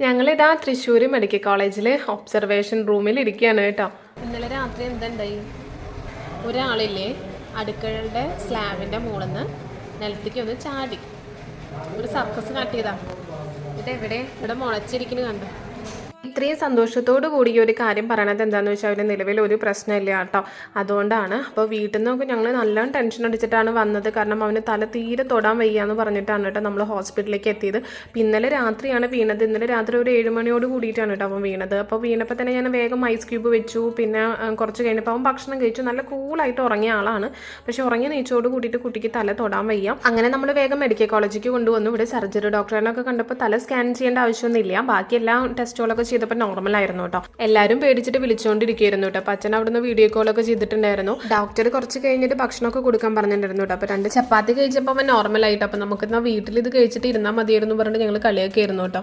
ഞങ്ങളിതാ തൃശ്ശൂർ മെഡിക്കൽ കോളേജിൽ ഒബ്സർവേഷൻ റൂമിൽ ഇരിക്കുകയാണ് കേട്ടോ. ഇന്നലെ രാത്രി എന്തുണ്ടായി? ഒരാളില്ലേ അടുക്കളയുടെ സ്ലാബിന്റെ മുകളിൽ നിന്ന് നിലത്തേക്ക് ഒന്ന് ചാടി. ഒരു സർക്കസ് കാട്ടിയതാ. ഇതെവിടെ? ഇവിടെ മുളച്ചിരിക്കുന്നു കണ്ടു? ഇത്രയും സന്തോഷത്തോടു കൂടി ഈ ഒരു കാര്യം പറയണത് എന്താണെന്ന് വെച്ചാൽ അവന് നിലവിൽ ഒരു പ്രശ്നമില്ല കേട്ടോ. അതുകൊണ്ടാണ്. അപ്പോൾ വീട്ടിൽ നിന്നൊക്കെ ഞങ്ങൾ നല്ലോണം ടെൻഷൻ അടിച്ചിട്ടാണ് വന്നത്. കാരണം അവന് തല തീരെ തൊടാൻ വയ്യ എന്ന് പറഞ്ഞിട്ടാണ് കേട്ടോ നമ്മൾ ഹോസ്പിറ്റലിലേക്ക് എത്തിയത്. ഇന്നലെ രാത്രിയാണ് വീണത്. ഇന്നലെ രാത്രി ഒരു ഏഴ് മണിയോട് കൂടിയിട്ടാണ് കേട്ടോ അവൻ വീണത്. അപ്പോൾ വീണപ്പോൾ തന്നെ ഞാൻ വേഗം ഐസ് ക്യൂബ് വെച്ചു. പിന്നെ കുറച്ച് കഴിഞ്ഞപ്പോൾ അവൻ ഭക്ഷണം കഴിച്ചു. നല്ല കൂളായിട്ട് ഉറങ്ങിയ ആളാണ്. പക്ഷെ ഉറങ്ങിയ നീച്ചോട് കൂടിയിട്ട് കുട്ടിക്ക് തല തൊടാൻ വയ്യ. അങ്ങനെ നമ്മൾ വേഗം മെഡിക്കൽ കോളേജിലേക്ക് കൊണ്ടുവന്നു. ഇവിടെ സർജറി ഡോക്ടറിനൊക്കെ കണ്ടപ്പോൾ തല സ്കാൻ ചെയ്യേണ്ട ആവശ്യമൊന്നുമില്ല. ബാക്കി എല്ലാ ടെസ്റ്റുകളൊക്കെ ചെയ്തപ്പോൾ നോർമൽ ആയിരുന്നു കേട്ടോ. എല്ലാവരും പേടിച്ചിട്ട് വിളിച്ചുകൊണ്ടിരിക്കുകയായിരുന്നു കേട്ടോ. അപ്പൊ അച്ഛൻ അവിടുന്ന് വീഡിയോ ഒക്കെ ചെയ്തിട്ടുണ്ടായിരുന്നു. ഡോക്ടർ കുറച്ച് കഴിഞ്ഞിട്ട് ഭക്ഷണമൊക്കെ കൊടുക്കാൻ പറഞ്ഞിട്ടുണ്ടായിരുന്നു കേട്ടോ. അപ്പോൾ രണ്ട് ചപ്പാത്തി കഴിച്ചപ്പോൾ അവൻ നോർമൽ ആയിട്ട്. അപ്പൊ നമുക്ക് വീട്ടിൽ ഇത് കഴിച്ചിട്ട് ഇരുന്നാൽ മതിയായിരുന്നു പറഞ്ഞിട്ട് ഞങ്ങൾ കളിയൊക്കെ ആയിരുന്നു കേട്ടോ.